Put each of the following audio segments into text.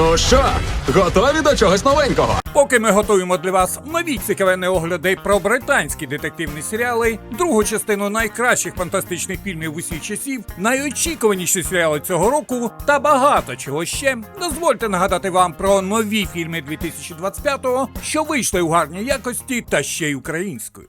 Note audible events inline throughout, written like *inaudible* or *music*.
Ну що, готові до чогось новенького? Поки ми готуємо для вас нові цікавенні огляди про британські детективні серіали, другу частину найкращих фантастичних фільмів усіх часів, найочікуваніші серіали цього року та багато чого ще, дозвольте нагадати вам про нові фільми 2025-го, що вийшли у гарній якості та ще й українською.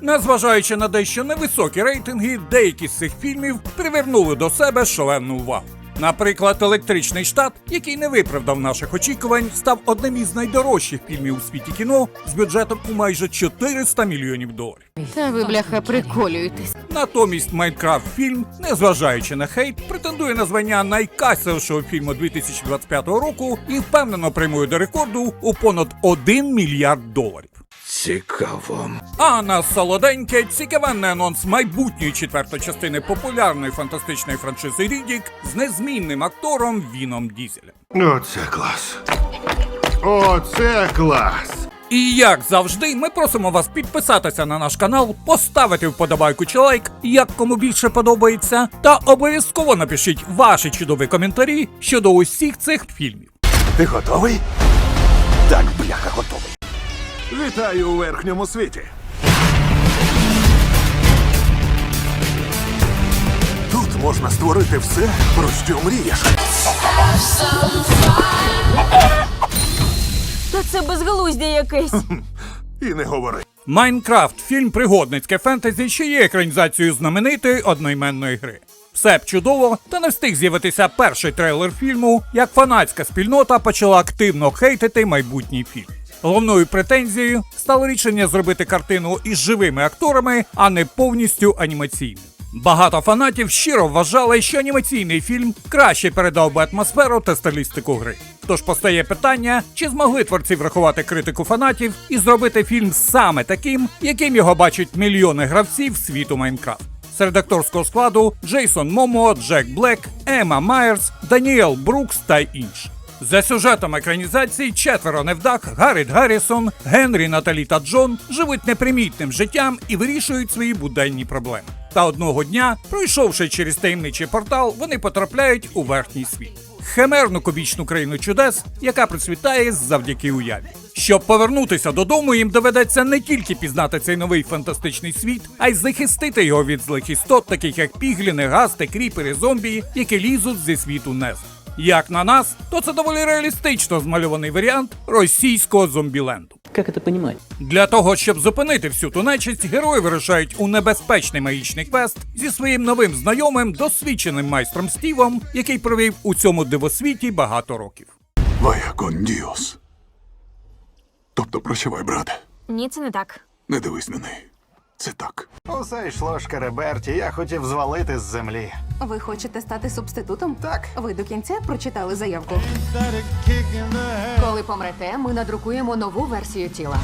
Незважаючи на дещо невисокі рейтинги, деякі з цих фільмів привернули до себе шалену увагу. Наприклад, електричний штат, який не виправдав наших очікувань, став одним із найдорожчих фільмів у світі кіно з бюджетом у майже 400 мільйонів доларів. Та ви, бляха, приколюєтесь. Натомість Майнкрафт фільм, незважаючи на хейт, претендує на звання найкасовішого фільму 2025 року і впевнено прямує до рекорду у понад 1 мільярд доларів. Цікаво. А на солоденьке цікавенний анонс майбутньої четвертої частини популярної фантастичної франшизи Рідік з незмінним актором Віном Дізелем. Оце клас. Оце клас. І як завжди, ми просимо вас підписатися на наш канал, поставити вподобайку чи лайк, як кому більше подобається, та обов'язково напишіть ваші чудові коментарі щодо усіх цих фільмів. Ти готовий? Так, бляха, готовий. Вітаю у верхньому світі. Тут можна створити все, про що мрієш. Та це безглуздя якесь. І не говори. Майнкрафт фільм пригодницьке фентезі, що є екранізацією знаменитої одноіменної гри. Все б чудово, та не встиг з'явитися перший трейлер фільму, як фанатська спільнота почала активно хейтити майбутній фільм. Головною претензією стало рішення зробити картину із живими акторами, а не повністю анімаційною. Багато фанатів щиро вважали, що анімаційний фільм краще передав би атмосферу та стилістику гри. Тож постає питання, чи змогли творці врахувати критику фанатів і зробити фільм саме таким, яким його бачать мільйони гравців світу Майнкрафт. Серед акторського складу Джейсон Момо, Джек Блек, Ема Майерс, Даніел Брукс та інші. За сюжетом екранізації четверо невдах Гарріт Гаррісон, Генрі, Наталі та Джон живуть непримітним життям і вирішують свої буденні проблеми. Та одного дня, пройшовши через таємничий портал, вони потрапляють у верхній світ. Химерну кубічну країну чудес, яка процвітає завдяки уяві. Щоб повернутися додому, їм доведеться не тільки пізнати цей новий фантастичний світ, а й захистити його від злих істот, таких як пігліни, гасти, кріпери, зомбі, які лізуть зі світу Нез. Як на нас, то це доволі реалістично змальований варіант російського зомбіленду. Как это понимать? Для того, щоб зупинити всю ту нечисть, герої вирушають у небезпечний магічний квест зі своїм новим знайомим, досвідченим майстром Стівом, який провів у цьому дивосвіті багато років. Вая кон діос. Тобто прощавай, брате. Ні, це не так. Не дивись на неї. Це так. Усе йшло шкереберті, я хотів звалити з землі. Ви хочете стати субститутом? Так. Ви до кінця прочитали заявку. Коли помрете, ми надрукуємо нову версію тіла.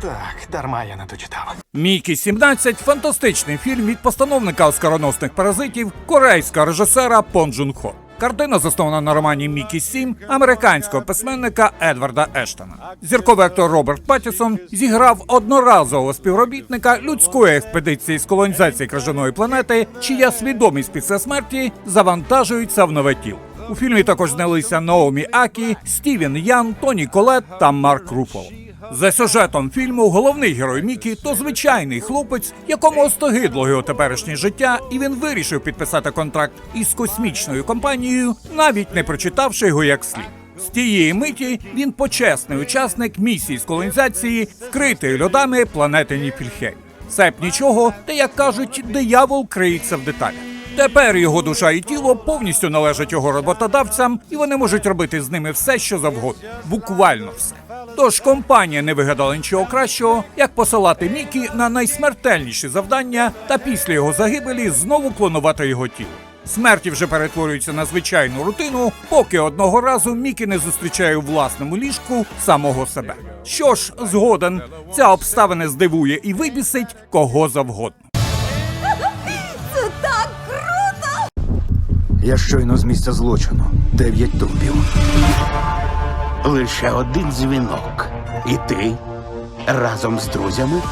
Так, дарма я не дочитав. Мікі 17 фантастичний фільм від постановника оскароносних паразитів корейського режисера Пон Джун Хо. Картина заснована на романі Мікі 7 американського письменника Едварда Ештона. Зірковий актор Роберт Паттісон зіграв одноразового співробітника людської експедиції з колонізації крижаної планети, чия свідомість після смерті завантажується в нове тіло. У фільмі також знялися Наомі Акі, Стівен Ян, Тоні Колет та Марк Руфол. За сюжетом фільму головний герой Мікі то звичайний хлопець, якому остогидло його теперішнє життя, і він вирішив підписати контракт із космічною компанією, навіть не прочитавши його як слід. З тієї миті він почесний учасник місії з колонізації, вкритої льодами планети Ніфільхейм. Це б нічого, та як кажуть, диявол криється в деталях. Тепер його душа і тіло повністю належать його роботодавцям, і вони можуть робити з ними все, що завгодно, буквально все. Тож компанія не вигадала нічого кращого, як посилати Мікі на найсмертельніші завдання та після його загибелі знову клонувати його тіло. Смерті вже перетворюються на звичайну рутину, поки одного разу Мікі не зустрічає у власному ліжку самого себе. Що ж, згоден, ця обставина здивує і вибісить кого завгодно. *laughs* Я щойно з місця злочину. Дев'ять трупів. Лише один дзвінок. І ти разом з друзями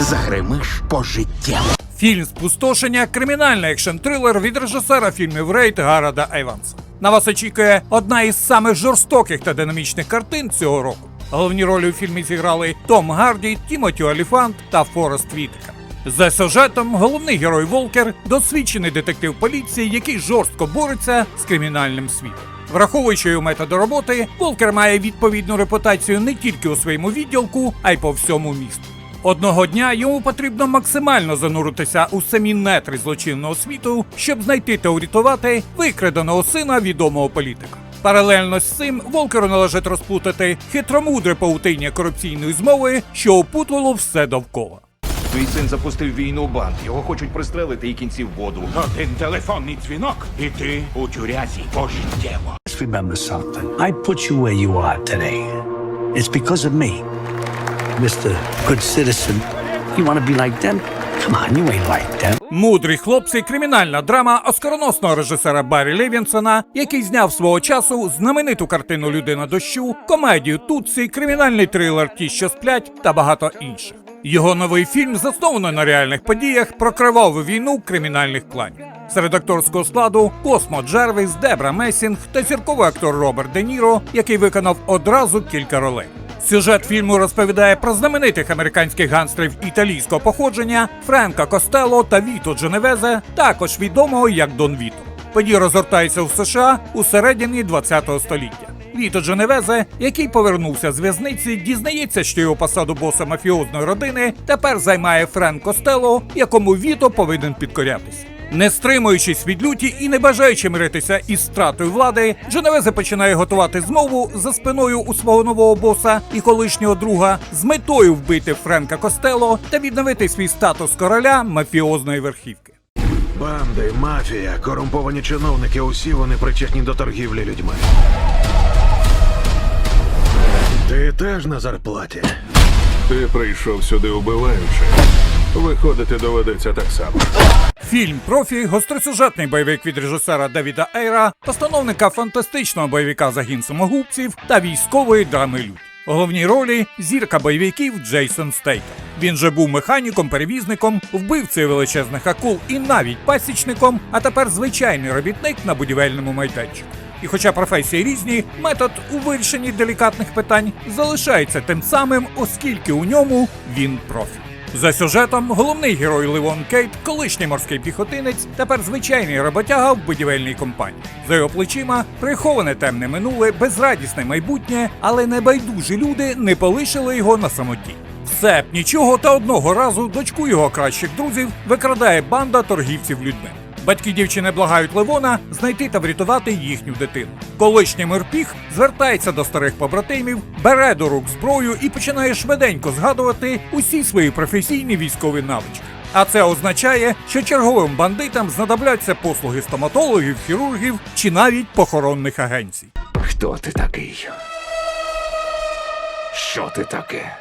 загримиш пожиттєво. Фільм Спустошення кримінальний екшн трилер від режисера фільмів Рейд Гарада Еванса. На вас очікує одна із самих жорстоких та динамічних картин цього року. Головні ролі у фільмі зіграли Том Гарді, Тімоті Оліфант та Форест Вітка. За сюжетом головний герой Волкер досвідчений детектив поліції, який жорстко бореться з кримінальним світом. Враховуючи його методи роботи, Волкер має відповідну репутацію не тільки у своєму відділку, а й по всьому місту. Одного дня йому потрібно максимально зануритися у самі нетри злочинного світу, щоб знайти та урятувати викраденого сина відомого політика. Паралельно з цим Волкеру належить розплутати хитромудре паутиння корупційної змови, що опутувало все довкола. Твій син запустив війну в банк. Його хочуть пристрелити і кінці в воду. Один телефонний дзвінок, і ти у тюрязі пожиттєво. Just remember something. I put you where you are today. It's because of me. Mr. Good Citizen. You want to be like them? Мудрі хлопці кримінальна драма оскароносного режисера Баррі Левінсона, який зняв свого часу знамениту картину Людина дощу, комедію Тутсі, кримінальний трилер Ті, що сплять та багато інших. Його новий фільм заснований на реальних подіях про криваву війну кримінальних кланів. Серед акторського складу Космо Джервіс, Дебра Месінг та зірковий актор Роберт Де Ніро, який виконав одразу кілька ролей. Сюжет фільму розповідає про знаменитих американських гангстерів італійського походження Френка Костелло та Віто Дженевезе, також відомого як Дон Віто. Події розгортаються в США у середині ХХ століття. Віто Дженевезе, який повернувся з в'язниці, дізнається, що його посаду боса мафіозної родини тепер займає Френк Костелло, якому Віто повинен підкорятися. Не стримуючись від люті і не бажаючи миритися із стратою влади, Дженевезе починає готувати змову за спиною у свого нового боса і колишнього друга з метою вбити Френка Костело та відновити свій статус короля мафіозної верхівки. Банди, мафія, корумповані чиновники, усі вони причетні до торгівлі людьми. Теж на зарплаті. Ти прийшов сюди убиваючи. Виходити доведеться так само. Фільм Профі гостросюжетний бойовик від режисера Девіда Ейра, постановника фантастичного бойовика Загін самогубців та військової драми Людь. У головній ролі зірка бойовиків Джейсон Стейтем. Він же був механіком, перевізником, вбивцею величезних акул і навіть пасічником, а тепер звичайний робітник на будівельному майданчику. І хоча професії різні, метод у вирішенні делікатних питань залишається тим самим, оскільки у ньому він профі. За сюжетом головний герой Левон Кейт, колишній морський піхотинець, тепер звичайний роботяга в будівельній компанії. За його плечима приховане темне минуле, безрадісне майбутнє, але небайдужі люди не полишили його на самоті. Все б нічого, та одного разу дочку його кращих друзів викрадає банда торгівців людьми. Батьки дівчини благають Левона знайти та врятувати їхню дитину. Колишній мирпіх звертається до старих побратимів, бере до рук зброю і починає швиденько згадувати усі свої професійні військові навички. А це означає, що черговим бандитам знадобляться послуги стоматологів, хірургів чи навіть похоронних агенцій. Хто ти такий? Що ти таке?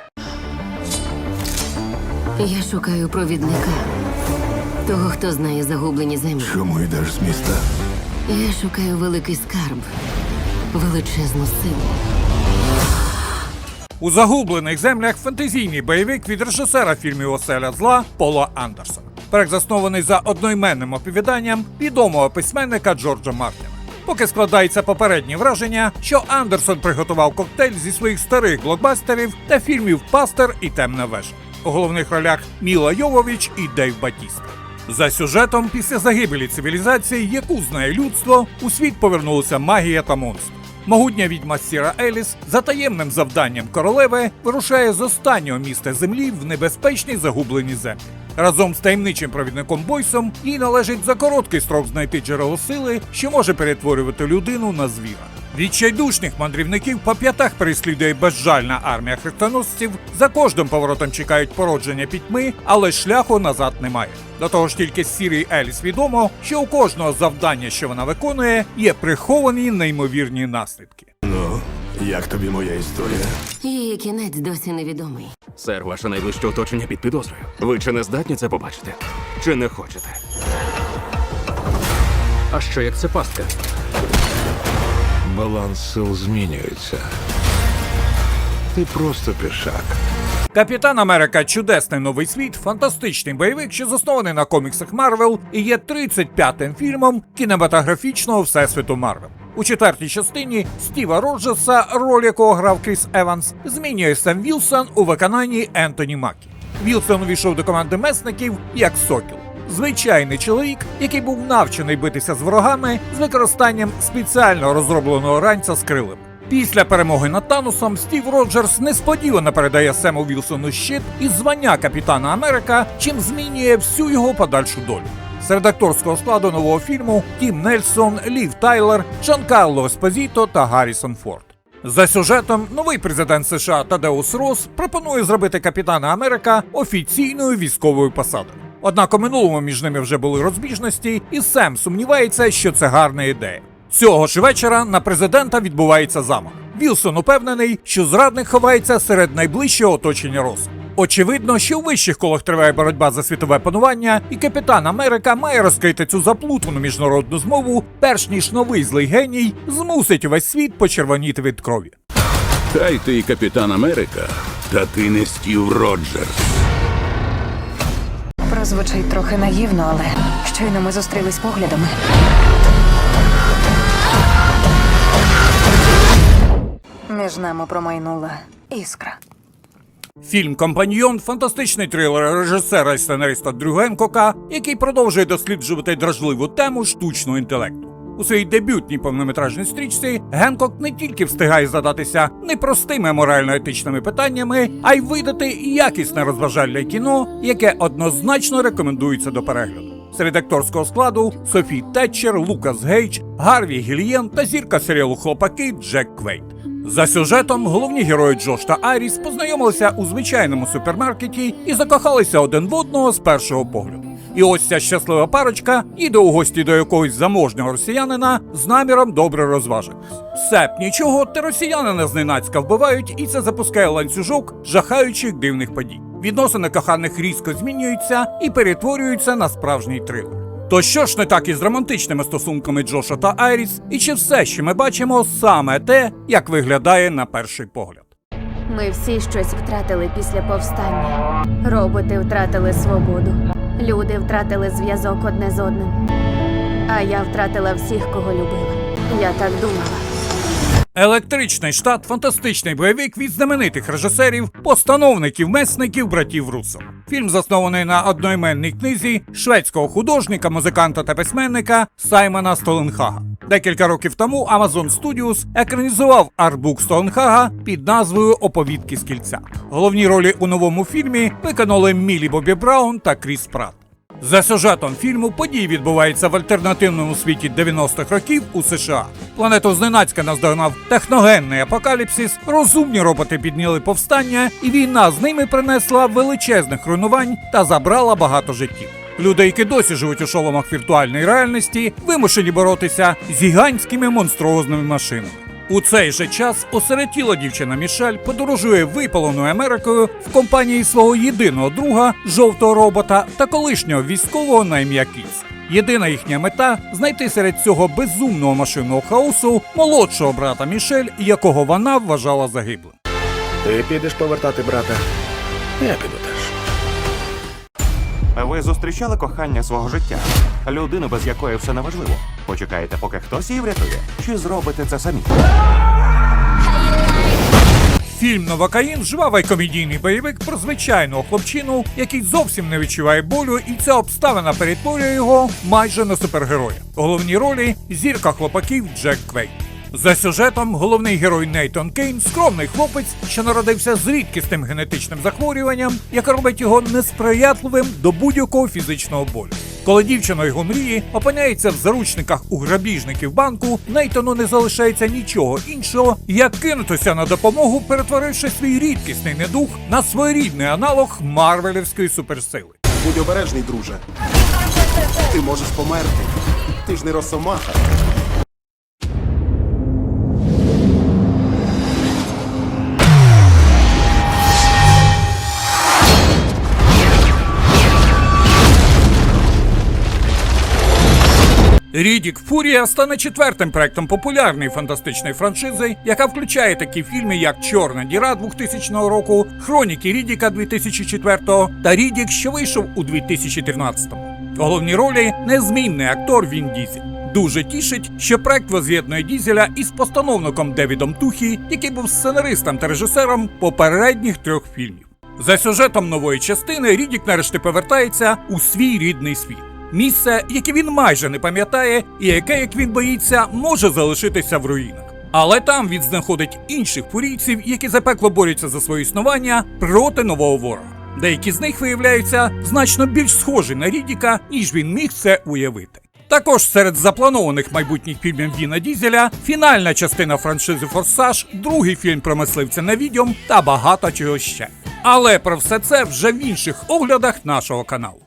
Я шукаю провідника. Того, хто знає загублені землі. Чому йдеш з міста? Я шукаю великий скарб, величезну силу. У загублених землях фентезійний бойовик від режисера фільмів Оселя зла Пола Андерсона. Проект заснований за одноіменним оповіданням відомого письменника Джорджа Мартіна. Поки складається попереднє враження, що Андерсон приготував коктейль зі своїх старих блокбастерів та фільмів Пастер і Темна вежа. У головних ролях Міла Йовович і Дейв Батіста. За сюжетом, після загибелі цивілізації, яку знає людство, у світ повернулася магія та монстри. Могутня відьма Сіра Еліс за таємним завданням королеви вирушає з останнього міста землі в небезпечні загублені землі. Разом з таємничим провідником Бойсом їй належить за короткий строк знайти джерело сили, що може перетворювати людину на звіра. Відчайдушних мандрівників по п'ятах переслідує безжальна армія хрестоносців. За кожним поворотом чекають породження пітьми, але шляху назад немає. До того ж, тільки з Сірі Еліс відомо, що у кожного завдання, що вона виконує, є приховані неймовірні наслідки. Ну, як тобі моя історія? Її кінець досі невідомий. Сер, ваше найближче оточення під підозрою. Ви чи не здатні це побачити? Чи не хочете? А що як це пастка? Баланс сил змінюється. Ти просто пішак. Капітан Америка Чудесний новий світ фантастичний бойовик, що заснований на коміксах Марвел і є 35-м фільмом кінематографічного всесвіту Марвел. У четвертій частині Стіва Роджерса, роль якого грав Кріс Еванс, змінює Сем Вілсон у виконанні Ентоні Макі. Вілсон увійшов до команди месників як сокіл. Звичайний чоловік, який був навчений битися з ворогами з використанням спеціально розробленого ранця з крилем. Після перемоги над Танусом Стів Роджерс несподівано передає Сему Вілсону щит із звання Капітана Америка, чим змінює всю його подальшу долю. Серед акторського складу нового фільму Тім Нельсон, Лів Тайлер, Джанкарло Еспозіто та Гаррісон Форд. За сюжетом, новий президент США Тадеус Рос пропонує зробити Капітана Америка офіційною військовою посадою. Однак у минулому між ними вже були розбіжності, і Сем сумнівається, що це гарна ідея. Цього ж вечора на президента відбувається замах. Вілсон упевнений, що зрадник ховається серед найближчого оточення Роса. Очевидно, що у вищих колах триває боротьба за світове панування, і капітан Америка має розкрити цю заплутану міжнародну змову, перш ніж новий злий геній змусить увесь світ почервоніти від крові. Хай ти і капітан Америка, та ти не Стів Роджерс. Прозвучить трохи наївно, але щойно ми зустрілись поглядами. Між нами промайнула іскра. Фільм Компаньйон фантастичний трилер режисера і сценариста Дрюгенкока, який продовжує досліджувати дражливу тему штучного інтелекту. У своїй дебютній повнометражній стрічці Генкок не тільки встигає задатися непростими морально-етичними питаннями, а й видати якісне розважальне кіно, яке однозначно рекомендується до перегляду. Серед акторського складу Софі Тетчер, Лукас Гейдж, Гарві Гільєн та зірка серіалу Хлопаки Джек Квейт. За сюжетом головні герої Джош та Айріс познайомилися у звичайному супермаркеті і закохалися один в одного з першого погляду. І ось ця щаслива парочка іде у гості до якогось заможнього росіянина з наміром добре розважитись. Все б нічого, та росіянина зненацька вбивають, і це запускає ланцюжок жахаючих дивних подій. Відносини коханих різко змінюються і перетворюються на справжній трилер. То що ж не так із романтичними стосунками Джоша та Айріс, і чи все, що ми бачимо, саме те, як виглядає на перший погляд? Ми всі щось втратили після повстання. Роботи втратили свободу. Люди втратили зв'язок одне з одним. А я втратила всіх, кого любила. Я так думала. Електричний штат фантастичний бойовик від знаменитих режисерів, постановників, месників братів Руссо. Фільм заснований на одноіменній книзі шведського художника, музиканта та письменника Саймона Столенхага. Декілька років тому Amazon Studios екранізував артбук Столенхага під назвою Оповідки з кільця. Головні ролі у новому фільмі виконали Мілі Бобі Браун та Кріс Пратт. За сюжетом фільму події відбуваються в альтернативному світі 90-х років у США. Планету зненацька наздогнав техногенний апокаліпсис, розумні роботи підняли повстання, і війна з ними принесла величезних руйнувань та забрала багато життів. Люди, які досі живуть у шоломах віртуальної реальності, вимушені боротися з гігантськими монструозними машинами. У цей же час осиротіла дівчина Мішель подорожує випаленою Америкою в компанії свого єдиного друга, жовтого робота та колишнього військового на ім'я Кіс. Єдина їхня мета знайти серед цього безумного машинного хаосу молодшого брата Мішель, якого вона вважала загиблим. Ти підеш повертати брата. Я піду теж. Ви зустрічали кохання свого життя? Людину, без якої все неважливо. Почекаєте, поки хтось її врятує? Чи зробите це самі? Фільм Новакаїн жвавий комедійний бойовик про звичайного хлопчину, який зовсім не відчуває болю, і ця обставина перетворює його майже на супергероя. Головні ролі зірка хлопаків Джек Квейт. За сюжетом головний герой Нейтон Кейн скромний хлопець, що народився з рідкісним генетичним захворюванням, яке робить його несприятливим до будь-якого фізичного болю. Коли дівчина його мрії опиняється в заручниках у грабіжників банку, Нейтону не залишається нічого іншого, як кинутися на допомогу, перетворивши свій рідкісний недух на своєрідний аналог марвелівської суперсили. Будь обережний, друже. Ти можеш померти. Ти ж не росомаха. Рідік Фурія стане четвертим проектом популярної фантастичної франшизи, яка включає такі фільми, як Чорна діра 2000 року, Хроніки Рідіка 2004 та Рідік, що вийшов у 2013-му. Головні ролі незмінний актор Він Дізель. Дуже тішить, що проект воз'єднує Дізеля із постановником Девідом Тухі, який був сценаристом та режисером попередніх трьох фільмів. За сюжетом нової частини Рідік нарешті повертається у свій рідний світ. Місце, яке він майже не пам'ятає, і яке, як він боїться, може залишитися в руїнах. Але там він знаходить інших фурійців, які запекло борються за своє існування проти нового ворога. Деякі з них виявляються значно більш схожі на Рідіка, ніж він міг це уявити. Також серед запланованих майбутніх фільмів Віна Дізеля, фінальна частина франшизи Форсаж, другий фільм про мисливця на відьом та багато чого ще. Але про все це вже в інших оглядах нашого каналу.